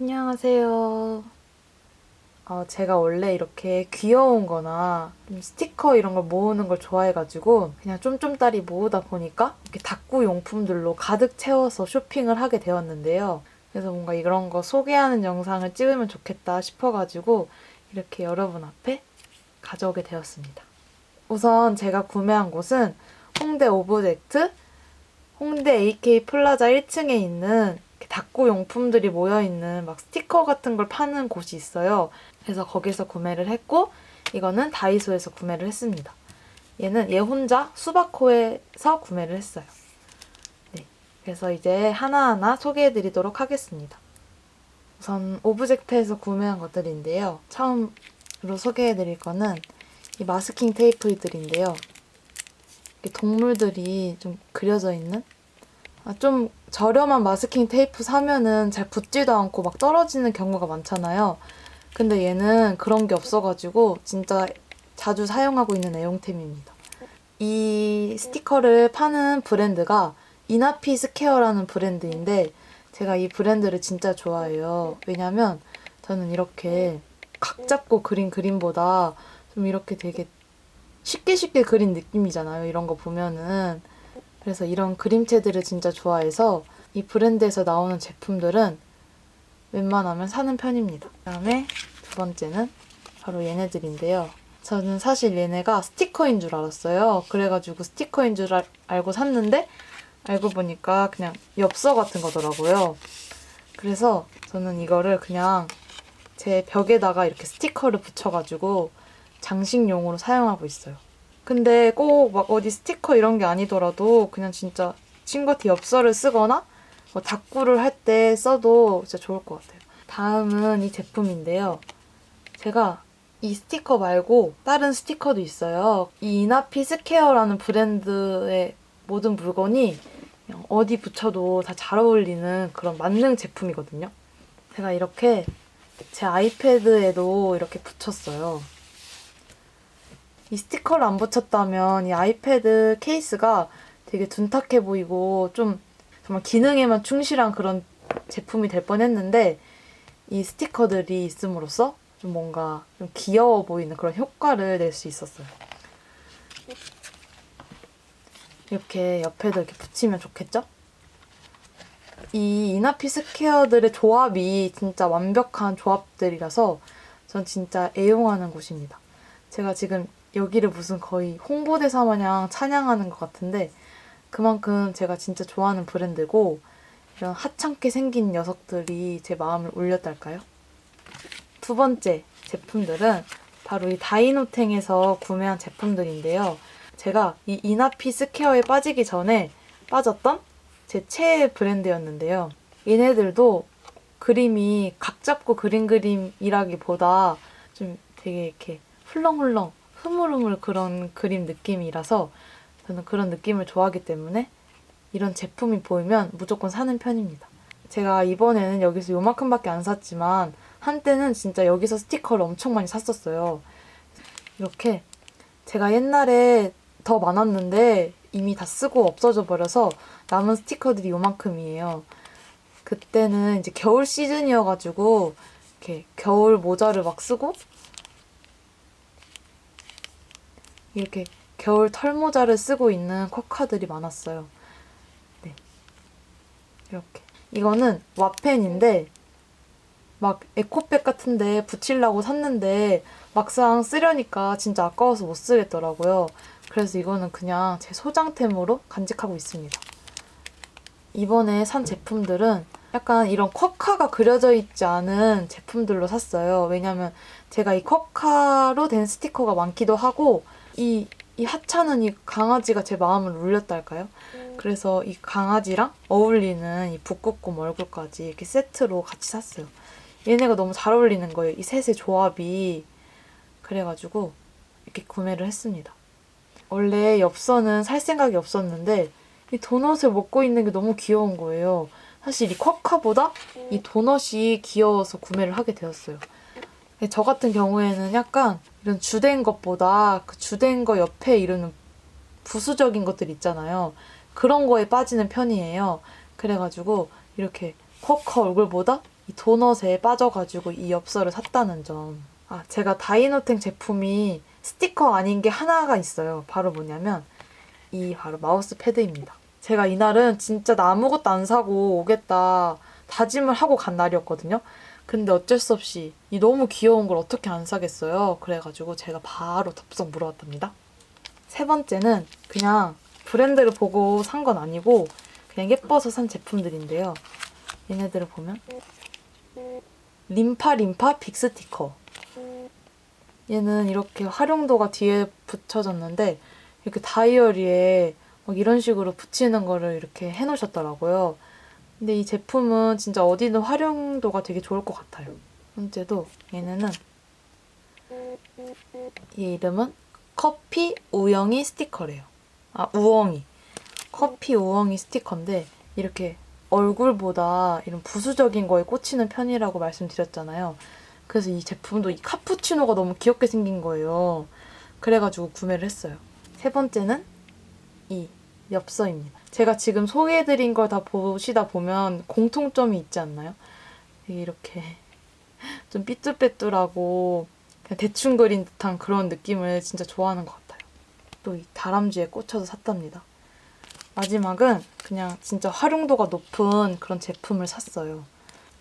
안녕하세요. 어, 제가 원래 이렇게 귀여운 거나 좀 스티커 이런 걸 모으는 걸 좋아해가지고 그냥 쫌쫌따리 모으다 보니까 이렇게 다꾸 용품들로 가득 채워서 쇼핑을 하게 되었는데요. 그래서 뭔가 이런 거 소개하는 영상을 찍으면 좋겠다 싶어가지고 이렇게 여러분 앞에 가져오게 되었습니다. 우선 제가 구매한 곳은 홍대 오브젝트 홍대 AK 플라자 1층에 있는 다꾸 용품들이 모여있는 막 스티커 같은 걸 파는 곳이 있어요. 그래서 거기서 구매를 했고 이거는 다이소에서 구매를 했습니다. 얘는 얘 혼자 수바코에서 구매를 했어요. 네. 그래서 이제 하나하나 소개해드리도록 하겠습니다. 우선 오브젝트에서 구매한 것들인데요. 처음으로 소개해드릴 거는 이 마스킹 테이프들인데요. 동물들이 좀 그려져 있는 아, 좀 저렴한 마스킹 테이프 사면은 잘 붙지도 않고 막 떨어지는 경우가 많잖아요. 근데 얘는 그런 게 없어가지고 진짜 자주 사용하고 있는 애용템입니다. 이 스티커를 파는 브랜드가 이나피 스퀘어라는 브랜드인데 제가 이 브랜드를 진짜 좋아해요. 왜냐면 저는 이렇게 각 잡고 그린 그림보다 좀 이렇게 되게 쉽게 쉽게 그린 느낌이잖아요. 이런 거 보면은. 그래서 이런 그림체들을 진짜 좋아해서 이 브랜드에서 나오는 제품들은 웬만하면 사는 편입니다. 그 다음에 두 번째는 바로 얘네들인데요. 저는 사실 얘네가 스티커인 줄 알았어요. 그래가지고 스티커인 줄 알, 알고 샀는데 알고 보니까 그냥 엽서 같은 거더라고요. 그래서 저는 이거를 그냥 제 벽에다가 이렇게 스티커를 붙여가지고 장식용으로 사용하고 있어요. 근데 꼭 막 어디 스티커 이런 게 아니더라도 그냥 진짜 친구한테 엽서를 쓰거나 뭐 다꾸를 할 때 써도 진짜 좋을 것 같아요. 다음은 이 제품인데요. 제가 이 스티커 말고 다른 스티커도 있어요. 이 이나피 스퀘어라는 브랜드의 모든 물건이 어디 붙여도 다 잘 어울리는 그런 만능 제품이거든요. 제가 이렇게 제 아이패드에도 이렇게 붙였어요. 이 스티커를 안 붙였다면 이 아이패드 케이스가 되게 둔탁해 보이고 좀 정말 기능에만 충실한 그런 제품이 될 뻔했는데 이 스티커들이 있음으로써 좀 뭔가 좀 귀여워 보이는 그런 효과를 낼 수 있었어요. 이렇게 옆에도 이렇게 붙이면 좋겠죠? 이 이나피 스퀘어들의 조합이 진짜 완벽한 조합들이라서 전 진짜 애용하는 곳입니다. 제가 지금 여기를 무슨 거의 홍보대사 마냥 찬양하는 것 같은데 그만큼 제가 진짜 좋아하는 브랜드고 이런 하찮게 생긴 녀석들이 제 마음을 울렸달까요? 두 번째 제품들은 바로 이 다이노탱에서 구매한 제품들인데요. 제가 이 이나피 스퀘어에 빠지기 전에 빠졌던 제 최애 브랜드였는데요. 얘네들도 그림이 각 잡고 그린 그림이라기보다 좀 되게 이렇게 훌렁훌렁 흐물흐물 그런 그림 느낌이라서 저는 그런 느낌을 좋아하기 때문에 이런 제품이 보이면 무조건 사는 편입니다. 제가 이번에는 여기서 요만큼밖에 안 샀지만 한때는 진짜 여기서 스티커를 엄청 많이 샀었어요. 이렇게 제가 옛날에 더 많았는데 이미 다 쓰고 없어져 버려서 남은 스티커들이 요만큼이에요. 그때는 이제 겨울 시즌이어가지고 이렇게 겨울 모자를 막 쓰고 이렇게 겨울 털모자를 쓰고 있는 쿼카들이 많았어요. 네. 이렇게. 이거는 와펜인데, 막 에코백 같은데 붙이려고 샀는데, 막상 쓰려니까 진짜 아까워서 못 쓰겠더라고요. 그래서 이거는 그냥 제 소장템으로 간직하고 있습니다. 이번에 산 제품들은 약간 이런 쿼카가 그려져 있지 않은 제품들로 샀어요. 왜냐면 제가 이 쿼카로 된 스티커가 많기도 하고, 이, 이 하찮은 이 강아지가 제 마음을 울렸달까요? 그래서 이 강아지랑 어울리는 이 북극곰 얼굴까지 이렇게 세트로 같이 샀어요. 얘네가 너무 잘 어울리는 거예요. 이 셋의 조합이. 그래가지고 이렇게 구매를 했습니다. 원래 엽서는 살 생각이 없었는데 이 도넛을 먹고 있는 게 너무 귀여운 거예요. 사실 이 쿼카보다 이 도넛이 귀여워서 구매를 하게 되었어요. 저 같은 경우에는 약간 이런 주된 것보다 그 주된 거 옆에 이런 부수적인 것들 있잖아요. 그런 거에 빠지는 편이에요. 그래가지고 이렇게 쿼커 얼굴보다 이 도넛에 빠져가지고 이 엽서를 샀다는 점. 아, 제가 다이노텍 제품이 스티커 아닌 게 하나가 있어요. 바로 뭐냐면 이 바로 마우스 패드입니다. 제가 이날은 진짜 나 아무것도 안 사고 오겠다 다짐을 하고 간 날이었거든요. 근데 어쩔 수 없이 이 너무 귀여운 걸 어떻게 안 사겠어요. 그래가지고 제가 바로 덥석 물어왔답니다. 세 번째는 그냥 브랜드를 보고 산 건 아니고 그냥 예뻐서 산 제품들인데요. 얘네들을 보면 림파 림파 빅 스티커. 얘는 이렇게 활용도가 뒤에 붙여졌는데 이렇게 다이어리에 막 이런 식으로 붙이는 거를 이렇게 해놓으셨더라고요. 근데 이 제품은 진짜 어디든 활용도가 되게 좋을 것 같아요. 번째도 얘네는 이 이름은 커피 우영이 스티커래요. 아 우엉이 커피 우엉이 스티커인데 이렇게 얼굴보다 이런 부수적인 거에 꽂히는 편이라고 말씀드렸잖아요. 그래서 이 제품도 이 카푸치노가 너무 귀엽게 생긴 거예요. 그래가지고 구매를 했어요. 세 번째는 이 엽서입니다. 제가 지금 소개해드린 걸 다 보시다 보면 공통점이 있지 않나요? 이렇게 좀 삐뚤빼뚤하고 대충 그린 듯한 그런 느낌을 진짜 좋아하는 것 같아요. 또 이 다람쥐에 꽂혀서 샀답니다. 마지막은 그냥 진짜 활용도가 높은 그런 제품을 샀어요.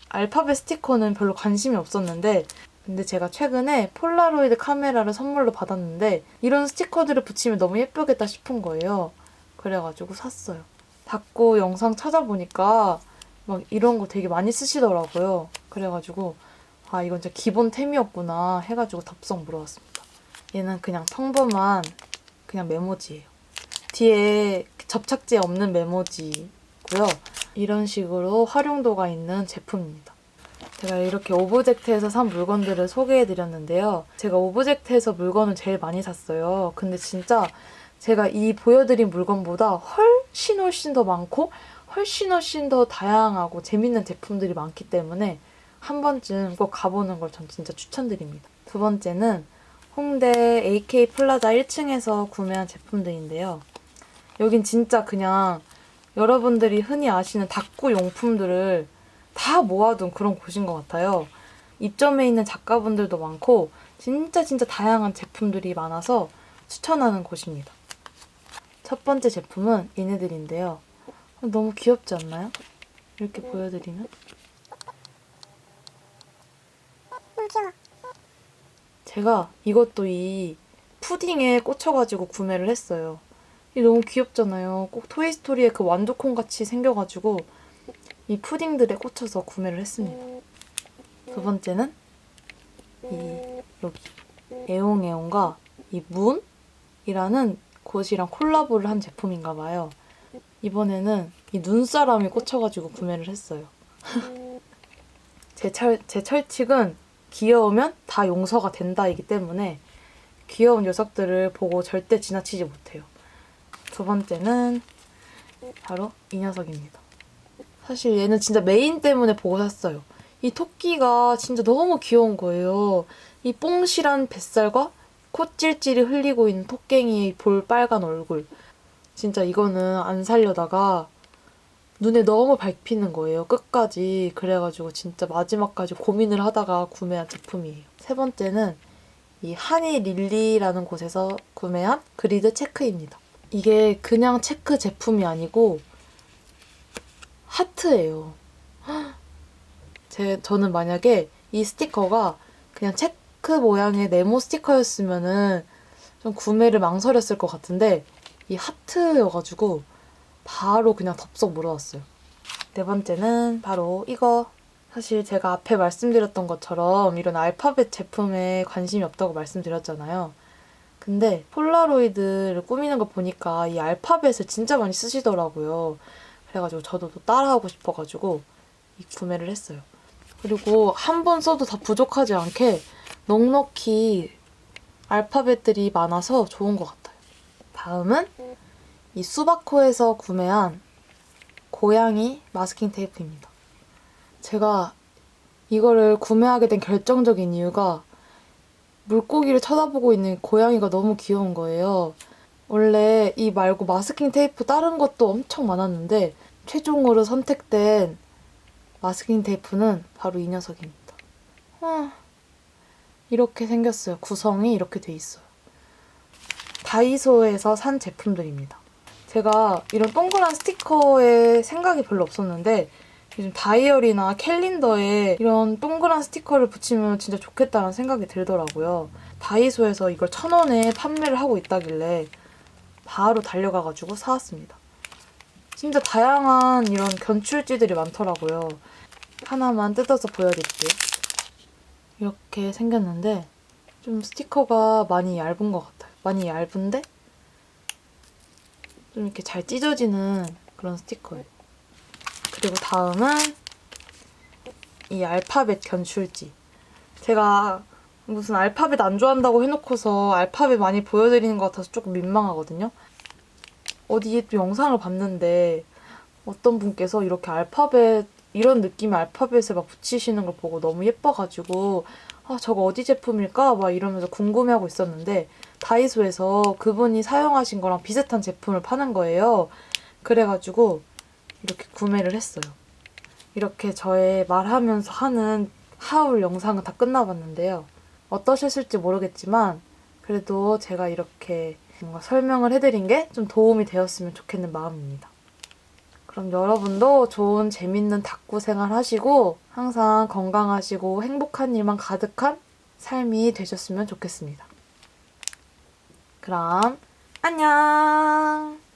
알파벳 스티커는 별로 관심이 없었는데 근데 제가 최근에 폴라로이드 카메라를 선물로 받았는데 이런 스티커들을 붙이면 너무 예쁘겠다 싶은 거예요. 그래가지고 샀어요. 닫고 영상 찾아보니까 막 이런 거 되게 많이 쓰시더라고요. 그래가지고 아 이건 진짜 기본템이었구나 해가지고 답성 물어봤습니다. 얘는 그냥 평범한 그냥 메모지예요. 뒤에 접착제 없는 메모지고요. 이런 식으로 활용도가 있는 제품입니다. 제가 이렇게 오브젝트에서 산 물건들을 소개해드렸는데요. 제가 오브젝트에서 물건을 제일 많이 샀어요. 근데 진짜 제가 이 보여드린 물건보다 훨씬 훨씬 더 많고 훨씬 훨씬 더 다양하고 재밌는 제품들이 많기 때문에 한 번쯤 꼭 가보는 걸 전 진짜 추천드립니다. 두 번째는 홍대 AK 플라자 1층에서 구매한 제품들인데요. 여긴 진짜 그냥 여러분들이 흔히 아시는 닭구 용품들을 다 모아둔 그런 곳인 것 같아요. 입점에 있는 작가분들도 많고 진짜 진짜 다양한 제품들이 많아서 추천하는 곳입니다. 첫 번째 제품은 얘네들인데요. 너무 귀엽지 않나요? 이렇게 보여드리면 너무 귀여워. 제가 이것도 이 푸딩에 꽂혀가지고 구매를 했어요. 이 너무 귀엽잖아요. 꼭 토이스토리의 그 완두콩 같이 생겨가지고 이 푸딩들에 꽂혀서 구매를 했습니다. 두 번째는 이 여기 에옹에옹과 이 문이라는 곳이랑 콜라보를 한 제품인가 봐요. 이번에는 이 눈사람이 꽂혀가지고 구매를 했어요. 제, 철, 제 철칙은 귀여우면 다 용서가 된다이기 때문에 귀여운 녀석들을 보고 절대 지나치지 못해요. 두 번째는 바로 이 녀석입니다. 사실 얘는 진짜 메인 때문에 보고 샀어요. 이 토끼가 진짜 너무 귀여운 거예요. 이 뽕실한 뱃살과 콧질질이 흘리고 있는 토깽이의 볼 빨간 얼굴. 진짜 이거는 안 살려다가 눈에 너무 밟히는 거예요. 끝까지. 그래가지고 진짜 마지막까지 고민을 하다가 구매한 제품이에요. 세 번째는 이 하니 릴리라는 곳에서 구매한 그리드 체크입니다. 이게 그냥 체크 제품이 아니고 하트예요. 제 저는 만약에 이 스티커가 그냥 체크 모양의 네모 스티커였으면은 좀 구매를 망설였을 것 같은데 이 하트여가지고 바로 그냥 덥석 물어왔어요. 네 번째는 바로 이거. 사실 제가 앞에 말씀드렸던 것처럼 이런 알파벳 제품에 관심이 없다고 말씀드렸잖아요. 근데 폴라로이드를 꾸미는 거 보니까 이 알파벳을 진짜 많이 쓰시더라고요. 그래가지고 저도 또 따라하고 싶어가지고 이 구매를 했어요. 그리고 한 번 써도 다 부족하지 않게 넉넉히 알파벳들이 많아서 좋은 것 같아요. 다음은 이 수바코에서 구매한 고양이 마스킹 테이프입니다. 제가 이거를 구매하게 된 결정적인 이유가 물고기를 쳐다보고 있는 고양이가 너무 귀여운 거예요. 원래 이 말고 마스킹 테이프 다른 것도 엄청 많았는데 최종으로 선택된 마스킹 테이프는 바로 이 녀석입니다. 아, 이렇게 생겼어요. 구성이 이렇게 돼 있어요. 다이소에서 산 제품들입니다. 제가 이런 동그란 스티커에 생각이 별로 없었는데 요즘 다이어리나 캘린더에 이런 동그란 스티커를 붙이면 진짜 좋겠다는 생각이 들더라고요. 다이소에서 이걸 천 원에 판매를 하고 있다길래 바로 달려가가지고 사왔습니다. 진짜 다양한 이런 견출지들이 많더라고요. 하나만 뜯어서 보여드릴게요. 이렇게 생겼는데 좀 스티커가 많이 얇은 것 같아요. 많이 얇은데 좀 이렇게 잘 찢어지는 그런 스티커예요. 그리고 다음은 이 알파벳 견출지. 제가 무슨 알파벳 안 좋아한다고 해놓고서 알파벳 많이 보여드리는 것 같아서 조금 민망하거든요. 어디에 또 영상을 봤는데 어떤 분께서 이렇게 알파벳 이런 느낌의 알파벳을 막 붙이시는 걸 보고 너무 예뻐가지고 아 저거 어디 제품일까 막 이러면서 궁금해하고 있었는데 다이소에서 그분이 사용하신 거랑 비슷한 제품을 파는 거예요. 그래가지고 이렇게 구매를 했어요. 이렇게 저의 말하면서 하는 하울 영상은 다 끝나봤는데요. 어떠셨을지 모르겠지만 그래도 제가 이렇게 뭔가 설명을 해드린 게 좀 도움이 되었으면 좋겠는 마음입니다. 그럼 여러분도 좋은 재밌는 닭구 생활 하시고 항상 건강하시고 행복한 일만 가득한 삶이 되셨으면 좋겠습니다. 그럼 안녕!